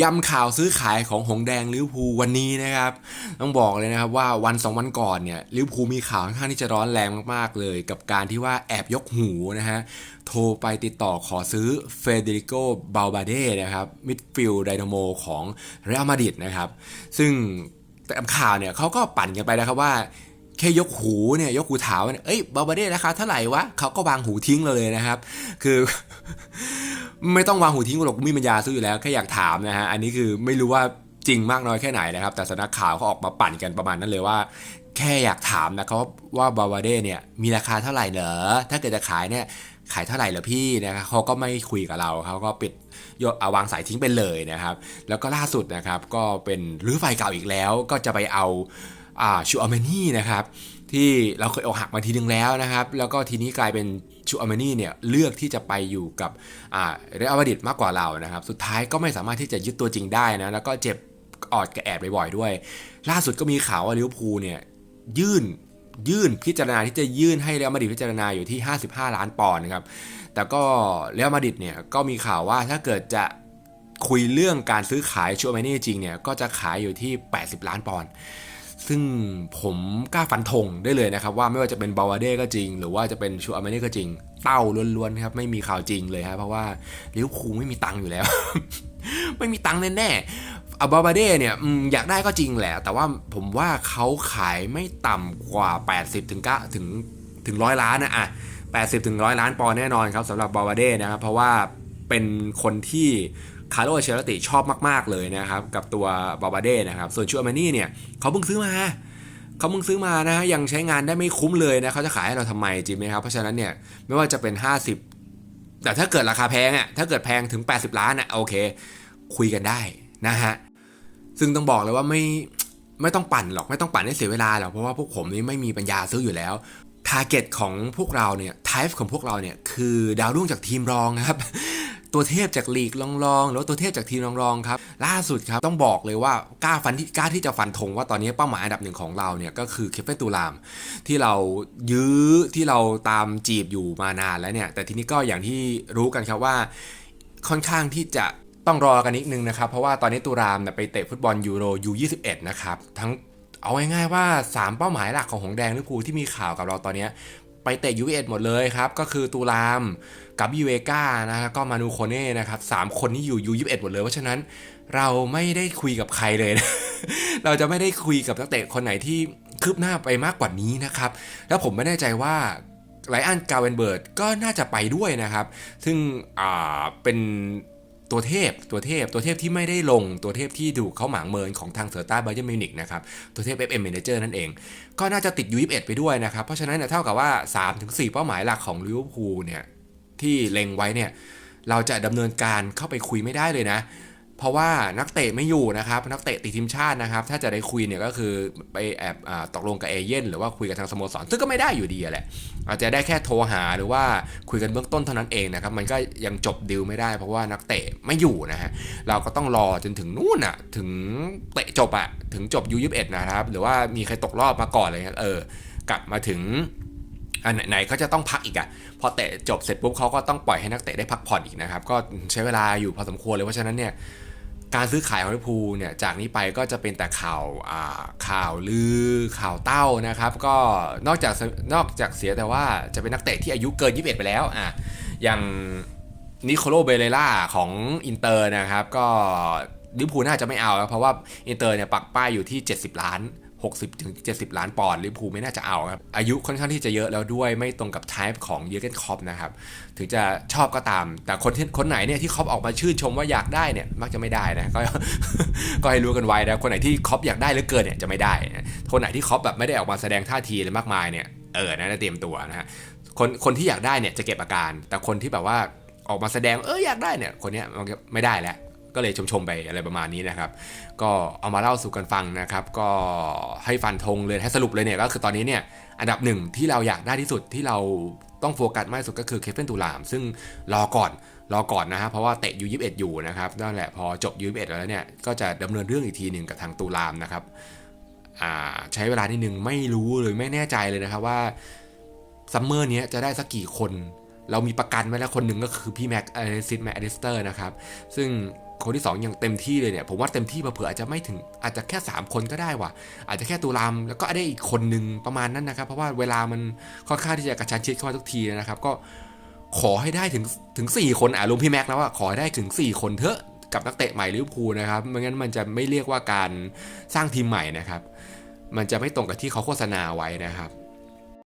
ย้ำข่าวซื้อขายของหงแดงลิวพูวันนี้นะครับ ต้องบอกเลยนะครับว่าวันสองวันก่อนเนี่ยลิวพูมีข่าวค่อนข้างที่จะร้อนแรงมากๆเลย กับการที่ว่าแอบยกหูนะฮะโทรไปติดต่อขอซื้อเฟเดริโกบาลบาเดนะครับมิดฟิลด์ไดนาโมของเรอัลมาดริดนะครับ ซึ่งแต่ข่าวเนี่ยเขาก็ปั่นกันไปนะครับว่าแค่ยกหูเนี่ยยกหูถามว่าเอ้ยบาบาเด้ราคาเท่าไหร่วะเขาก็วางหูทิ้งเราเลยนะครับ คือ ไม่ต้องวางหูทิ้งหรอกมีปัญญาซื้ออยู่แล้วแค่อยากถามนะฮะอันนี้คือไม่รู้ว่าจริงมากน้อยแค่ไหนนะครับ แต่สนักข่าวเขาออกมาปั่นกันประมาณนั้นเลยว่า แค่อยากถามนะครับว่าบาบาเดเนี่ยมีราคาเท่าไหร่เหรอถ้าเกิดจะขายเนี่ยขายเท่าไหร่เหรอพี่นะครับเขาก็ไม่คุยกับเราเขาก็ปิดยกเอาวางสายทิ้งไปเลยนะครับ แล้วก็ล่าสุดนะครับก็เป็นรื้อไฟเก่าอีกแล้ว ก็จะไปเอาอ่าชูอเมนี่นะครับที่เราเคยอกหักมาทีนึงแล้วนะครับ แล้วก็ทีนี้กลายเป็น ชูอามานีเนี่ยเลือกที่จะไปอยู่กับเรอัลมาดริดมากกว่าเรานะครับ สุดท้ายก็ไม่สามารถที่จะยึดตัวจริงได้นะแล้วก็เจ็บออดกระแอดบ่อยๆด้วย ล่าสุดก็มีข่าวว่าลิเวอร์พูลเนี่ยยื่นยื่นพิจารณาที่จะยื่นให้เรอัลมาดริดพิจารณาอยู่ที่ 55 ล้านปอนด์นะครับแต่ก็เรอัลมาดริดเนี่ยก็มีข่าวว่าถ้าเกิดจะคุยเรื่องการซื้อขายชูอามานี่จริงเนี่ยก็จะขายอยู่ที่ 80 ล้านปอนด์ ซึ่งผมกล้าฟันธงได้เลยนะครับ ว่าไม่ว่าจะเป็นบาวาเด้ก็จริง หรือว่าจะเป็นชูอามาเน่ก็จริง เต้าล้วนๆครับ ไม่มีข่าวจริงเลยครับเพราะว่าลิเวอร์พูไม่มีตังค์อยู่แล้ว ไม่มีตังค์แน่ๆอาบาวาเด้เนี่ยอยากได้ก็จริงแหละ แต่ว่าผมว่าเขาขายไม่ต่ำกว่า 80ถึง9ถึงถึงร้อยล้านนะอะ80ถึงร้อยล้านปอนแน่นอนครับสำหรับบาวาเด้นะครับเพราะว่าเป็นคนที่ คาร์โลเชลติชอบมากๆเลยนะครับ กับตัวบาบาเด้นะครับ ส่วนชูอามานี่เนี่ยเขาเพิ่งซื้อมาเขาเพิ่งซื้อมานะยังใช้งานได้ไม่คุ้มเลยนะเขาจะขายให้เราทำไมจริงไหมครับเพราะฉะนั้นเนี่ยไม่ว่าจะเป็น 50 แต่ถ้าเกิดราคาแพงอะถ้าเกิดแพงถึง 80 ล้านอะโอเค คุยกันได้นะฮะซึ่งต้องบอกเลยว่าไม่ไม่ต้องปั่นหรอกไม่ต้องปั่นให้เสียเวลาหรอกเพราะว่าพวกผมนี่ไม่มีปัญญาซื้ออยู่แล้วทาร์เก็ตของพวกเราเนี่ยไทป์ของพวกเราเนี่ยคือดาวรุ่งจากทีมรองนะครับ ตัวเทพจากลีกรองๆหรือว่าตัวเทพจากทีมรองๆครับล่าสุดครับต้องบอกเลยว่ากล้าฟันที่กล้าที่จะฟันธงว่าตอนนี้เป้าหมายอันดับหนึ่งของเราเนี่ยก็คือเคฟเฟตูลาม ที่เรายื้อที่เราตามจีบอยู่มานานแล้วเนี่ยแต่ทีนี้ก็อย่างที่รู้กันครับว่า ค่อนข้างที่จะต้องรอกันนิดนึงนะครับ เพราะว่าตอนนี้ตูรามเนี่ยไปเตะฟุตบอลยูโรยู21นะครับทั้งเอาง่ายๆว่า 3 เป้าหมายหลักของหงแดงลิเวอร์พูลที่มีข่าวกับเราตอนนี้ไป เตะยูเอหมดเลยครับ ก็คือตูรามกับยูเอก้านะครับก็มานูโคเน่นะครับสามคนนี้อยู่ยู21 หมดเลยเพราะฉะนั้นเราไม่ได้คุยกับใครเลยนะเราจะไม่ได้คุยกับนักเตะคนไหนที่คืบหน้าไปมากกว่านี้นะครับ แล้วผมไม่แน่ใจว่าไลอันกาเวนเบิร์ดก็น่าจะไปด้วยนะครับ ซึ่งอ่าเป็น ตัวเทพตัวเทพตัวเทพที่ไม่ได้ลงตัวเทพที่ถูกเขาหมางเมินของทางเซอร์ต้าไบเยอร์มิวนิกนะครับตัวเทพ FM Manager นั่นเอง ก็น่าจะติด U21 ไปด้วยนะครับ เพราะฉะนั้นเท่ากับว่า 3-4 เป้าหมายหลักของลิเวอร์พูลเนี่ยที่เล็งไว้เนี่ยเราจะดำเนินการเข้าไปคุยไม่ได้เลยนะ เพราะว่านักเตะไม่อยู่นะครับนักเตะติดทีมชาตินะครับ ถ้าจะได้คุยเนี่ยก็คือไปแอบอตกลงกับเอเย่นหรือว่าคุยกับทางสโมสรซึ่งก็ไม่ได้อยู่ดีแหละอาจจะได้แค่โทรหาหรือว่าคุยกันเบื้องต้นเท่านั้นเองนะครับ มันก็ยังจบดีลไม่ได้ เพราะว่านักเตะไม่อยู่นะฮะเราก็ต้องรอจนถึงนู่นอะถึงเตะจบอะถึงจบ U21 นะครับ หรือว่ามีใครตกรอบมาก่อนอะไรเงี้ยเออกลับมาถึงอันไหนเขาจะต้องพักอีกอะพอเตะจบเสร็จปุ๊บเขาก็ต้องปล่อยให้นักเตะได้พักผ่อนอีกนะครับ ก็ใช้เวลาอยู่พอสมควรเลยเพราะฉะนั้นเนี่ย การซื้อขายของลิเวอร์พูลเนี่ยจากนี้ไปก็จะเป็นแต่ข่าวอ่าข่าวลือข่าวเต้านะครับ ก็นอกจากนอกจากเสียแต่ว่าจะเป็นนักเตะที่อายุเกิน 21 ไปแล้วอะอย่างนิโคโลเบเลล่าของอินเตอร์นะครับ ก็ลิเวอร์พูลน่าจะไม่เอาแล้วเพราะว่าอินเตอร์เนี่ยปักป้ายอยู่ที่ 70 ล้าน 60ถึง70 ล้านปอนด์ลิเวอร์พูลไม่น่าจะเอาครับ อายุค่อนข้างที่จะเยอะแล้วด้วยไม่ตรงกับไทป์ของเยอร์เกนคอปนะครับ ถึงจะชอบก็ตาม แต่คนที่คนไหนเนี่ยที่คอปออกมาชื่นชมว่าอยากได้เนี่ยมักจะไม่ได้นะ ก็ก็ให้รู้กันไว้นะ คนไหนที่คอปอยากได้หลือเกินเนี่ยจะไม่ได้นะคนไหนที่คอปแบบไม่ได้ออกมาแสดงท่าทีอะไรมากมายเนี่ยเออนะเตรียมตัวนะฮะคนคนที่อยากได้เนี่ยจะเก็บอาการ แต่คนที่แบบว่าออกมาแสดงเอออยากได้เนี่ยคนเนี้ยมันไม่ได้แล้ว ก็เลยชมๆไปอะไรประมาณนี้นะครับ ก็เอามาเล่าสู่กันฟังนะครับ ก็ให้ฟันธงเลยให้สรุปเลยเนี่ยก็คือตอนนี้เนี่ยอันดับหนึ่งที่เราอยากได้ที่สุดที่เราต้องโฟกัสมากที่สุดก็คือเคฟเฟนตูลาม ซึ่งรอก่อนรอก่อนนะฮะเพราะว่าเตะยู21อยู่นะครับนั่นแหละพอจบยู21แล้วเนี่ยก็จะดำเนินเรื่องอีกทีหนึ่งกับทางตูลามนะครับใช้เวลานิดนึงไม่รู้เลยไม่แน่ใจเลยนะครับว่าซัมเมอร์นี้จะได้สักกี่คน เรามีประกันไว้แล้วคนหนึ่งก็คือพี่แม็กอลิซิสแม็กอลิสเตอร์นะครับ ซึ่งคนที่สองยังเต็มที่เลยเนี่ย ผมว่าเต็มที่เผื่ออาจจะไม่ถึงอาจจะแค่ 3 คนก็ได้ว่ะ อาจจะแค่ตุลามแล้วก็ได้อีกคนหนึ่งประมาณนั้นนะครับ เพราะว่าเวลามันค่อนข้างที่จะกระชันชิดเข้ามาทุกทีนะครับ ก็ขอให้ได้ถึงถึง 4 คนอะรวมพี่แม็กแล้วว่าขอให้ได้ถึง 4 คนเถอะกับนักเตะใหม่ลิเวอร์พูลนะครับไม่งั้นมันจะไม่เรียกว่าการสร้างทีมใหม่นะครับ มันจะไม่ตรงกับที่เขาโฆษณาไว้นะครับ